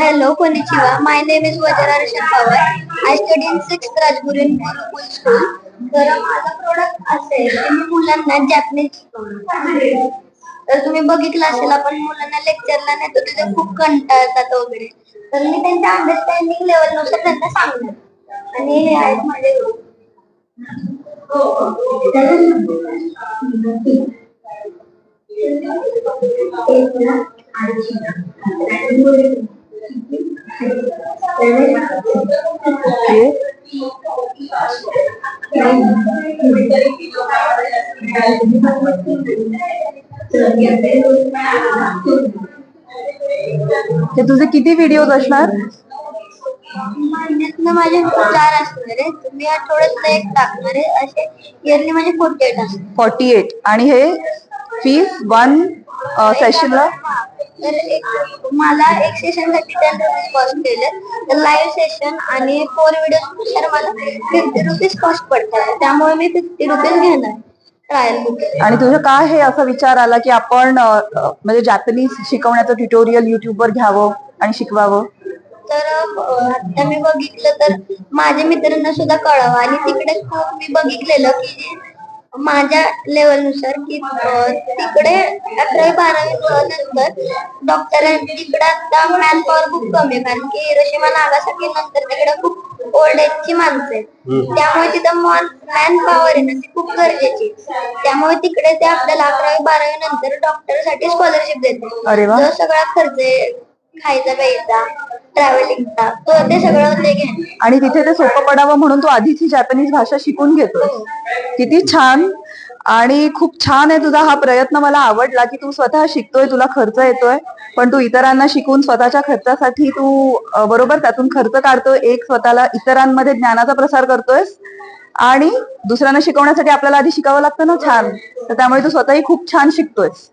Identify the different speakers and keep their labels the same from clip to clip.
Speaker 1: Hello, konnichiwa. My name is Vajra Rishan Pawar. I study in 6th Rajguru in Gurukul School. तर माझा product असेल की मी मुलांना Japanese शिकवणार तर तुम्ही बघितलं असेल आपण मुलांना लेक्चरला नेतो तिथे खूप कंटाळतात वगैरे तर मी त्यांच्या अंडरस्टँडिंग लेवलनुसार त्यांना सांगणार आणि हे आहेत माझे
Speaker 2: हे तुझे किती व्हिडिओ असणार?
Speaker 1: महिन्यातनं माझे चार असणार आहे. तर मी आठवड्यातनं एक टाकणार आहे. असे इयरली माझे फोर्टी एट असणार.
Speaker 2: फॉर्टी एट आणि हे फीस वन सेशनला
Speaker 1: तर एक मला एक सेशनसाठी टेन रुपीज कॉस्ट केलं. तर लाईव्ह सेशन आणि फोर व्हिडिओ नुसार मला फिफ्टी रुपीज कॉस्ट पडतात. त्यामुळे मी फिफ्टी रुपीज घेणार. ट्रायल बुक
Speaker 2: आणि तुझं काय हे असा विचार आला की आपण अ, म्हणजे जॅपनीज शिकवण्याचं ट्युटोरियल युट्यूबवर घ्यावं आणि शिकवावं?
Speaker 1: तर अं, आता मी बघितलं तर माझ्या मित्रांना सुद्धा कळावं. आणि तिकडे खूप मी बघितलेलं की माझ्या लेवलनुसार की तिकडे अकरावी बारावी नंतर डॉक्टर तिकडे आता मॅन पॉवर खूप कमी आहे कारण की हिरोशिमा नागासाठी नंतर तिकडे खूप ओल्ड एजची माणसं आहेत त्यामुळे तिथं मॅन पॉवर आहे ना ती खूप गरजेची. त्यामुळे तिकडे ते आपल्याला अकरावी बारावी नंतर डॉक्टरसाठी स्कॉलरशिप देते. जो सगळा खर्च आहे खायचा प्यायचा ट्रॅव्हलिंगचा तो ते सगळं ते
Speaker 2: आणि तिथे ते सोपं पडावं म्हणून तू आधीच ही जॅपनीज भाषा शिकून घेतोय. किती छान आणि खूप छान आहे तुझा हा प्रयत्न. मला आवडला की तू स्वतः शिकतोय तुला खर्च येतोय पण तू इतरांना शिकून स्वतःच्या खर्चासाठी तू अ, बरोबर त्यातून खर्च काढतोय. एक स्वतःला इतरांमध्ये ज्ञानाचा प्रसार करतोयस. आणि दुसऱ्यांना शिकवण्यासाठी आपल्याला आधी शिकावं लागतं ना छान. तर त्यामुळे तू स्वतःही खूप छान शिकतोयस.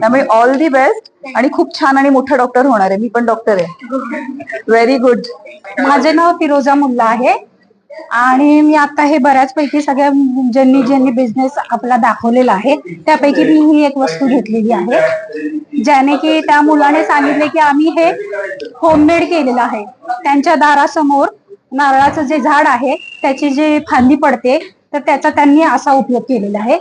Speaker 2: त्यामुळे ऑल दी बेस्ट आणि खूप छान आणि मोठा डॉक्टर होणार आहे. मी पण डॉक्टर आहे. व्हेरी गुड
Speaker 3: माझे नाव फिरोजा मुल्ला आहे. आणि मी आता हे बऱ्याचपैकी सगळ्या ज्यांनी ज्यांनी बिझनेस आपला दाखवलेला आहे त्यापैकी मी ही एक वस्तू घेतलेली आहे. ज्याने की त्या मुलाने सांगितले की आम्ही हे होममेड केलेलं आहे. त्यांच्या दारासमोर नारळाचं जे झाड आहे त्याची जी फांदी पडते तर त्याचा त्यांनी असा उपयोग केलेला आहे.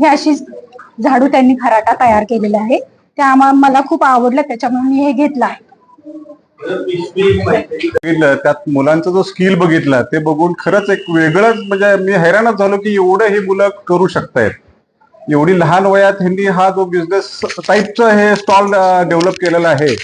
Speaker 3: हे अशी झाडू त्यांनी खराटा तयार केलेला आहे. त्या आम्हाला मला खूप आवडलं त्याच्यामुळे मी हे घेतलं आहे.
Speaker 4: बघितलं त्यात मुलांचा जो स्किल बघितला ते बघून खरंच एक वेगळंच म्हणजे मी हैराणच झालो की एवढं हे मुलं करू शकतायत. एवढी लहान वयात ह्यांनी हा जो बिझनेस टाईपचं हे स्टॉल डेव्हलप केलेला आहे.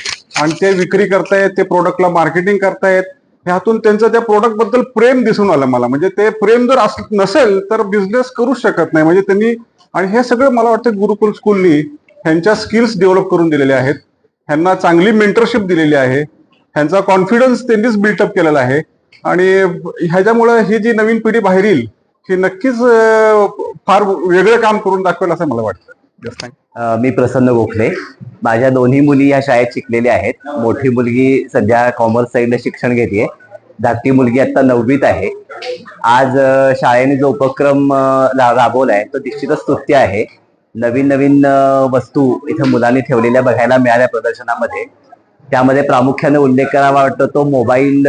Speaker 4: आणि ते विक्री करतायत ते प्रोडक्टला मार्केटिंग करतायत. ह्यातून त्यांचं त्या प्रोडक्टबद्दल प्रेम दिसून आलं मला. म्हणजे ते प्रेम जर अस नसेल तर बिझनेस करूच शकत नाही. म्हणजे त्यांनी आणि हे सगळं मला वाटतं गुरुकुल स्कूलनी ह्यांच्या स्किल्स डेव्हलप करून दिलेले आहेत. ह्यांना चांगली मेंटरशिप दिलेली आहे. ह्यांचा कॉन्फिडन्स त्यांनीच बिल्टअप केलेला आहे. आणि ह्याच्यामुळे ही जी नवीन पिढी बाहेर येईल ही नक्कीच फार वेगळं काम करून दाखवेल असं मला वाटतं.
Speaker 5: मी प्रसन्न गोखले. माझ्या दोन्ही मुली या शाळेत शिकलेल्या आहेत. मोठी मुलगी सध्या कॉमर्स साईडला शिक्षण घेते धाकटी मुलगी आता नववीत आहे. आज शाळेने जो उपक्रम अ, रा- राबवलाय तो निश्चितच स्तुत्य आहे. नवीन नवीन वस्तू इथे मुलांनी ठेवलेल्या बघायला मिळाल्या प्रदर्शनामध्ये. त्यामध्ये प्रामुख्याने उल्लेख करावा वाटतो तो मोबाईल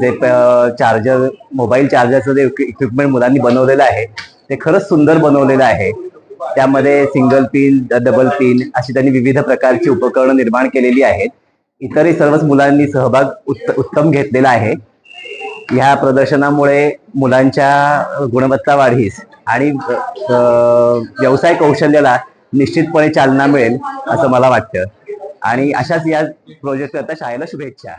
Speaker 5: जे चार्जर मोबाईल चार्जरचं जे इक्विपमेंट मुलांनी बनवलेलं आहे ते खरंच सुंदर बनवलेलं आहे. त्यामध्ये सिंगल पिन डबल पिन अशी त्यांनी विविध प्रकारची उपकरणं निर्माण केलेली आहेत. इतरही सर्वच मुलांनी सहभाग उत्त- उत्तम घेतलेला आहे. ह्या प्रदर्शनामुळे मुलांच्या गुणवत्ता वाढीस आणि व्यवसाय कौशल्याला निश्चितपणे चालना मिळेल असं मला वाटतं. आणि अशाच या प्रोजेक्ट करता शाळेला शुभेच्छा.